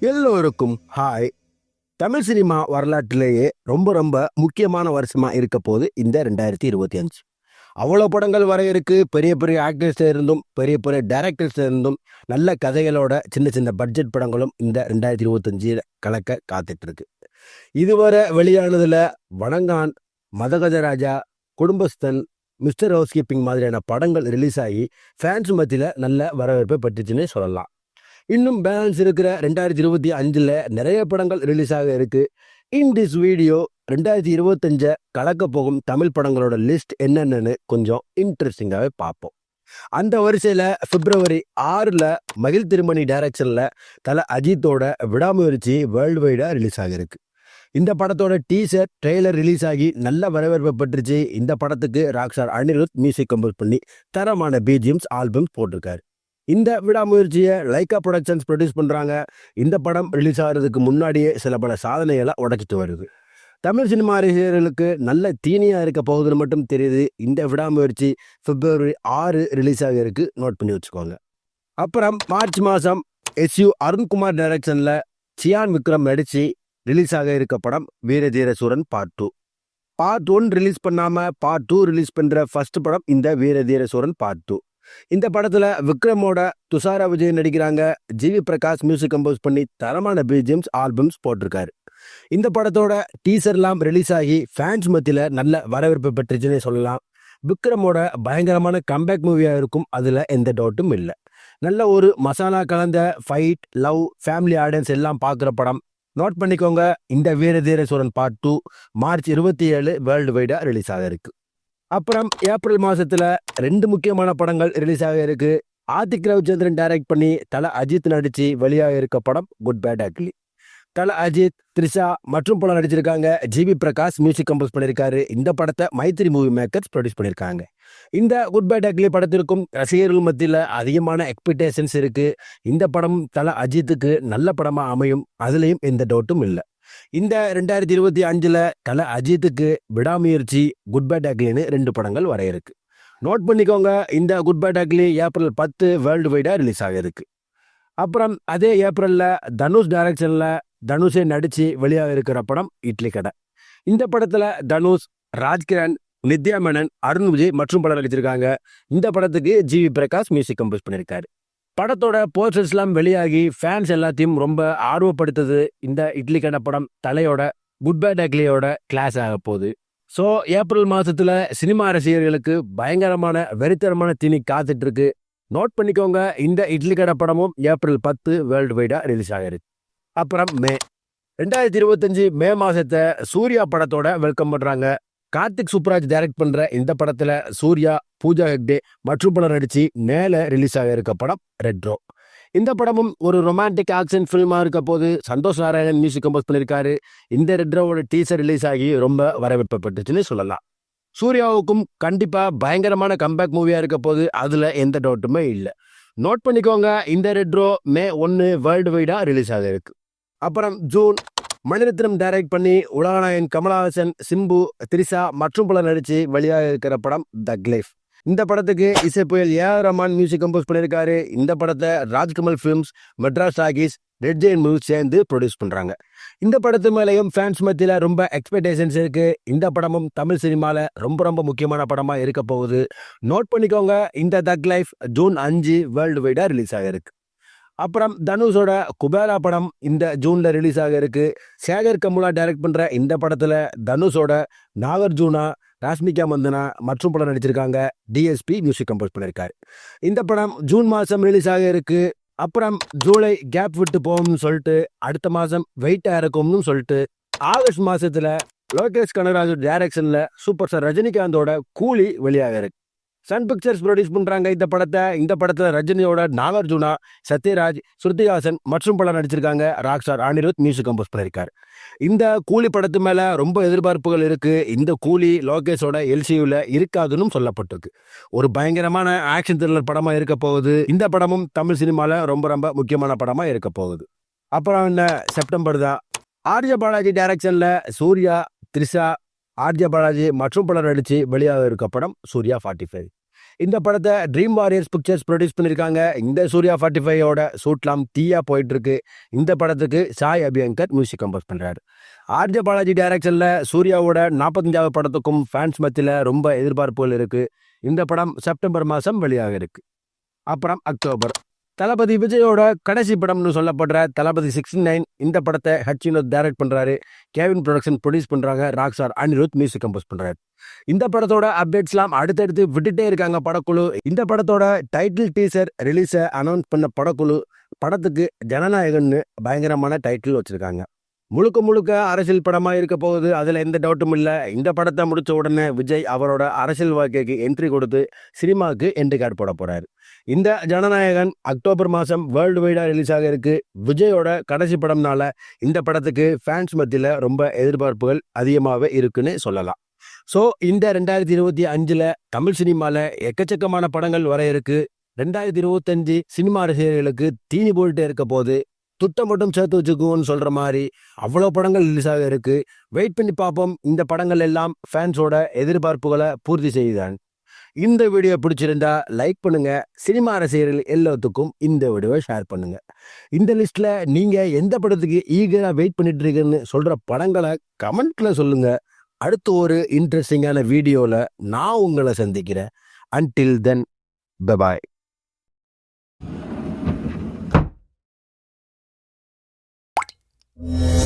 எல்லோருக்கும் hi Tamil cinema வரலாற்றிலேயே ரொம்ப ரொம்ப முக்கியமான வருஷமாக இருக்க போது இந்த ரெண்டாயிரத்தி இருபத்தி அஞ்சு. அவ்வளோ படங்கள் வர இருக்கு. பெரிய பெரிய ஆக்டர்ஸ் இருந்தும் பெரிய பெரிய டேரக்டர்ஸ் இருந்தும் நல்ல கதைகளோட சின்ன சின்ன பட்ஜெட் படங்களும் இந்த ரெண்டாயிரத்தி இருபத்தஞ்சில் கலக்க காத்துட்ருக்கு. இதுவரை வெளியானதில் Vanangaan Madha Gaja Raja Kudumbasthan mister housekeeping மாதிரியான படங்கள் ரிலீஸ் ஆகி ஃபேன்ஸ் மத்தியில் நல்ல வரவேற்பை பெற்றுச்சுன்னு சொல்லலாம். இன்னும் பேலன்ஸ் இருக்கிற ரெண்டாயிரத்தி இருபத்தி அஞ்சில் நிறைய படங்கள் ரிலீஸ் ஆக இருக்கு. இன் திஸ் வீடியோ ரெண்டாயிரத்தி இருபத்தஞ்சை கலக்க போகும் தமிழ் படங்களோட லிஸ்ட் என்னென்னு கொஞ்சம் இன்ட்ரெஸ்டிங்காகவே பார்ப்போம். அந்த வரிசையில் பிப்ரவரி ஆறில் மகிழ் திருமணி டைரக்ஷனில் தலை அஜித்தோட விடாமுயற்சி வேர்ல்டு வைடாக ரிலீஸ் ஆகிருக்கு இந்த படத்தோட டீசர் ட்ரெய்லர் ரிலீஸ் ஆகி நல்ல வரவேற்பு பெற்றுச்சு. இந்த படத்துக்கு ராக்ஸார் அனிருத் மியூசிக் கம்போஸ் பண்ணி தரமான பிஜிஎம்ஸ் ஆல்பம்ஸ் போட்டிருக்காரு. இந்த விடாமுயற்சியை லைக்கா ப்ரொடக்ஷன்ஸ் ப்ரொடியூஸ் பண்ணுறாங்க இந்த படம் ரிலீஸ் ஆகிறதுக்கு முன்னாடியே சில பல சாதனைகளை உடைச்சிட்டு வருது. தமிழ் சினிமா ரசிகர்களுக்கு நல்ல தீனியாக இருக்க போகுதுன்னு மட்டும் தெரியுது. இந்த விடாமுயற்சி பிப்ரவரி ஆறு ரிலீஸ் ஆகிருக்கு நோட் பண்ணி வச்சுக்கோங்க. அப்புறம் மார்ச் மாதம் எஸ்யூ அருண்குமார் டைரக்ஷனில் சியான் விக்ரம் நடித்து ரிலீஸ் ஆக இருக்க படம் Veera Dheera Sooran part two part one release பண்ணாமல் பார்ட் டூ ரிலீஸ் பண்ணுற ஃபர்ஸ்ட் படம் இந்த வீரதீர சூரன் பார்ட் டூ இந்த படத்தில் விக்ரமோட துஷாரா விஜய் நடிக்கிறாங்க. ஜிவி பிரகாஷ் மியூசிக் கம்போஸ் பண்ணி தரமான பிஜிஎம்ஸ் ஆல்பம்ஸ் போட்டிருக்காரு. இந்த படத்தோட டீசர்லாம் ரிலீஸ் ஆகி ஃபேன்ஸ் மத்தியில் நல்ல வரவேற்பு பெற்றுச்சுன்னே சொல்லலாம். விக்ரமோட பயங்கரமான கம்பேக் மூவியாக இருக்கும். அதில் எந்த டவுட்டும் இல்லை. நல்ல ஒரு மசாலா கலந்த ஃபைட் லவ் ஃபேமிலி ஆடியன்ஸ் எல்லாம் பார்க்குற படம். நோட் பண்ணிக்கோங்க. இந்த வீரதீர பார்ட் டூ மார்ச் இருபத்தி ஏழு வேர்ல்டு வைடாக ரிலீஸ் ஆக இருக்கு. அப்புறம் ஏப்ரல் மாதத்தில் ரெண்டு முக்கியமான படங்கள் ரிலீஸ் ஆக இருக்கு. ஆதிக் ரவிச்சந்திரன் டைரக்ட் பண்ணி தல அஜித் நடித்து வெளியாக இருக்க படம் good bad ugly Thala Ajith Trisha மற்றும் படம் நடிச்சிருக்காங்க. ஜிபி பிரகாஷ் மியூசிக் கம்போஸ் பண்ணியிருக்காரு இந்த படத்தை மைத்ரி மூவி மேக்கர்ஸ் ப்ரொடியூஸ் பண்ணியிருக்காங்க இந்த குட் பேட் அக்லி படத்திற்கும் ரசிகர்கள் மத்தியில் அதிகமான எக்ஸ்பெக்டேஷன்ஸ் இருக்குது இந்த படம் தல அஜித்துக்கு நல்ல படமாக அமையும். அதுலேயும் எந்த டவுட்டும் இல்லை. இந்த ரெண்டாயிரத்தி இருபத்தி அஞ்சில் தலை அஜித்துக்கு விடாமுயற்சி குட் பை டக்லின்னு ரெண்டு படங்கள் வர இருக்கு. நோட் பண்ணிக்கோங்க இந்த குட் பை டக்லி ஏப்ரல் பத்து வேர்ல்டு வைடாக ரிலீஸ் ஆகிருக்கு அப்புறம் அதே ஏப்ரலில் தனுஷ் டைரக்ஷனில் தனுஷை நடித்து வெளியாக இருக்கிற படம் இட்லி கடை. இந்த படத்தில் தனுஷ் ராஜ்கிரண் நித்யா மேனன் அருண் விஜய் மற்றும் படம் நடிச்சிருக்காங்க. இந்த படத்துக்கு ஜிவி பிரகாஷ் மியூசிக் கம்போஸ் பண்ணியிருக்காரு. படத்தோட போஸ்டர்ஸ்லாம் வெளியாகி ஃபேன்ஸ் எல்லாத்தையும் ரொம்ப ஆர்வப்படுத்துது இந்த இட்லி கடை படம் தலையோட குட் பை டக்லியோட கிளாஸ் ஆக போகுது. ஸோ ஏப்ரல் மாதத்தில் சினிமா ரசிகர்களுக்கு பயங்கரமான வெறித்தரமான திணி காத்துட்டு இருக்கு நோட் பண்ணிக்கோங்க இந்த இட்லி கடை படமும் ஏப்ரல் பத்து வேர்ல்டு வைடாக ரிலீஸ் ஆகிருக்கு அப்புறம் மே. ரெண்டாயிரத்தி இருபத்தஞ்சு மே மாதத்தை சூர்யா படத்தோட வெல்கம் பண்ணுறாங்க கார்த்திக் சுப்ராஜ் டைரக்ட் பண்ணுற இந்த படத்தில் சூர்யா பூஜா ஹெக்டே மற்றும் பலர் நடித்து மேலே ரிலீஸ் ஆக இருக்க படம் ரெட்ரோ இந்த படமும் ஒரு ரொமான்டிக் ஆக்ஷன் ஃபில்மாக இருக்க போது சந்தோஷ் நாராயணன் மியூசிக் கம்போஸ் பண்ணியிருக்காரு இந்த ரெட்ரோவோட டீசர் ரிலீஸ் ஆகி ரொம்ப வரவேற்பப்பட்டுச்சுன்னு சொல்லலாம். சூர்யாவுக்கும் கண்டிப்பாக பயங்கரமான கம்பேக் மூவியாக இருக்க போது அதில் எந்த டவுட்டுமே இல்லை. நோட் பண்ணிக்கோங்க இந்த ரெட்ரோ மே ஒன்று வேர்ல்டு வைடாக ரிலீஸ் ஆக இருக்கு. அப்புறம் ஜூன் மணிரத்னம் டைரக்ட் பண்ணி உலகநாயகன் கமலஹாசன் சிம்பு திரிசா மற்றும் பலர் நடித்து வெளியாக இருக்கிற படம் த கிளைஃப் இந்த படத்துக்கு இசை புயல் A R Rahman music compose பண்ணியிருக்காரு. இந்த படத்தை Rajkamal films Madras talkies red giant movies சேர்ந்து ப்ரொடியூஸ் பண்ணுறாங்க இந்த படத்து மேலேயும் ஃபேன்ஸ் மத்தியில் ரொம்ப எக்ஸ்பெக்டேஷன்ஸ் இருக்குது இந்த படமும் தமிழ் சினிமாவில் ரொம்ப ரொம்ப முக்கியமான படமாக இருக்க போகுது. நோட் பண்ணிக்கோங்க. இந்த தக் லைஃப் ஜூன் அஞ்சு வேர்ல்டு வைடாக ரிலீஸ் ஆகிருக்கு அப்புறம் தனுஷோட குபேரா படம் இந்த ஜூனில் ரிலீஸ் ஆக இருக்குது சேகர் கமுலா டைரக்ட் பண்ணுற இந்த படத்தில் தனுஷோட நாகர்ஜுனா ராஷ்மிகா மந்தனா மற்றும் படம் நடிச்சிருக்காங்க. டிஎஸ்பி மியூசிக் கம்போஸ் பண்ணியிருக்காரு இந்த படம் ஜூன் மாதம் ரிலீஸ் ஆக இருக்குது அப்புறம் ஜூலை கேப் விட்டு போகும்னு சொல்லிட்டு அடுத்த மாதம் வெயிட்டாக இருக்கும்னு சொல்லிட்டு ஆகஸ்ட் மாதத்தில் லோகேஷ் கனகராஜ் டைரக்ஷனில் சூப்பர் ஸ்டார் ரஜினிகாந்தோட கூலி வெளியாக இருக்கு. சன் பிக்சர்ஸ் ப்ரொடியூஸ் பண்ணுறாங்க இந்த படத்தை இந்த படத்தில் ரஜினியோட நாகார்ஜுனா சத்யராஜ் ஸ்ருதிஹாசன் மற்றும் பலர் நடிச்சிருக்காங்க. Rock star Anirudh music compose பண்ணியிருக்கார் இந்த கூலி படத்து மேலே ரொம்ப எதிர்பார்ப்புகள் இருக்குது இந்த கூலி லோகேஷோட எல்சியூவில் இருக்காதுன்னு சொல்லப்பட்டிருக்கு. ஒரு பயங்கரமான ஆக்ஷன் த்ரில்லர் படமாக இருக்க போகுது. இந்த படமும் தமிழ் சினிமாவில் ரொம்ப ரொம்ப முக்கியமான படமாக இருக்க போகுது. அப்புறம் என்ன? செப்டம்பர் தான். ஆர்ஜ பாலாஜி டைரக்ஷனில் சூர்யா த்ரிஷா ஆர்ஜ பாலாஜி மற்றும் பலர் நடித்து வெளியாக இருக்க படம் சூர்யா ஃபார்ட்டி ஃபைவ் இந்த படத்தை ட்ரீம் வாரியர்ஸ் பிக்சர்ஸ் ப்ரொடியூஸ் பண்ணியிருக்காங்க. இந்த சூர்யா ஃபார்ட்டி ஃபைவோட சூட்லாம் தீயா போயிட்டு இருக்கு இந்த படத்துக்கு சாய் அபியங்கர் மியூசிக் கம்போஸ் பண்ணுறாரு ஆர்ஜே பாலாஜி டைரக்ஷனில் சூர்யாவோட நாற்பத்தஞ்சாவது படத்துக்கும் ஃபேன்ஸ் மத்தியில் ரொம்ப எதிர்பார்ப்புகள் இருக்குது இந்த படம் செப்டம்பர் மாதம் வெளியாக இருக்குது அப்புறம் அக்டோபர். தளபதி விஜயோட கடைசி படம்னு சொல்லப்படுற தளபதி சிக்ஸ்டி நைன் இந்த படத்தை ஹச் வினோத் டைரக்ட் பண்ணுறாரு கேவின் ப்ரொடக்ஷன் ப்ரொடியூஸ் பண்ணுறாங்க ராக்ஸார் அனிருத் மியூசிக் கம்போஸ் பண்ணுறாரு இந்த படத்தோட அப்டேட்ஸ்லாம் அடுத்தடுத்து விட்டுட்டே இருக்காங்க படக்குழு. இந்த படத்தோட டைட்டில் டீசர் ரிலீஸை அனௌன்ஸ் பண்ண படக்குழு படத்துக்கு ஜனநாயகன்னு பயங்கரமான டைட்டில் வச்சுருக்காங்க. முழுக்க முழுக்க அரசியல் படமாக இருக்க போகுது. அதில் எந்த டவுட்டும் இல்லை. இந்த படத்தை முடித்த உடனே விஜய் அவரோட அரசியல் வாழ்க்கைக்கு என்ட்ரி கொடுத்து சினிமாவுக்கு என்ட்ரி கார்டு போட போகிறாரு இந்த ஜனநாயகன் அக்டோபர் மாதம் வேர்ல்டு வைடாக ரிலீஸ் ஆக இருக்கு. விஜயோட கடைசி படம்னால இந்த படத்துக்கு ஃபேன்ஸ் மத்தியில் ரொம்ப எதிர்பார்ப்புகள் அதிகமாகவே இருக்குன்னு சொல்லலாம். ஸோ இந்த ரெண்டாயிரத்தி இருபத்தி அஞ்சில் தமிழ் சினிமாவில் எக்கச்சக்கமான படங்கள் வர இருக்கு. ரெண்டாயிரத்தி இருபத்தஞ்சு சினிமா ரசிகர்களுக்கு தீனி போட்டுட்டே இருக்க போது துட்டம் மட்டும் சேர்த்து வச்சுக்குவோன்னு சொல்கிற மாதிரி அவ்வளோ படங்கள் ரிலீஸ் ஆக இருக்குது வெயிட் பண்ணி பார்ப்போம். இந்த படங்கள் எல்லாம் ஃபேன்ஸோட எதிர்பார்ப்புகளை பூர்த்தி செய்தான் இந்த வீடியோ பிடிச்சிருந்தா லைக் பண்ணுங்க. சினிமா ரசிகர்கள் எல்லாத்துக்கும் இந்த வீடியோவை ஷேர் பண்ணுங்க. இந்த லிஸ்ட்ல நீங்க எந்த படத்துக்கு ஈகரா வெயிட் பண்ணிட்டு இருக்கீங்கன்னு சொல்ற படங்களை கமெண்ட்ல சொல்லுங்க. அடுத்து ஒரு இன்ட்ரெஸ்டிங்கான வீடியோவில் நான் உங்களை சந்திக்கிறேன். Until then bye bye Yeah.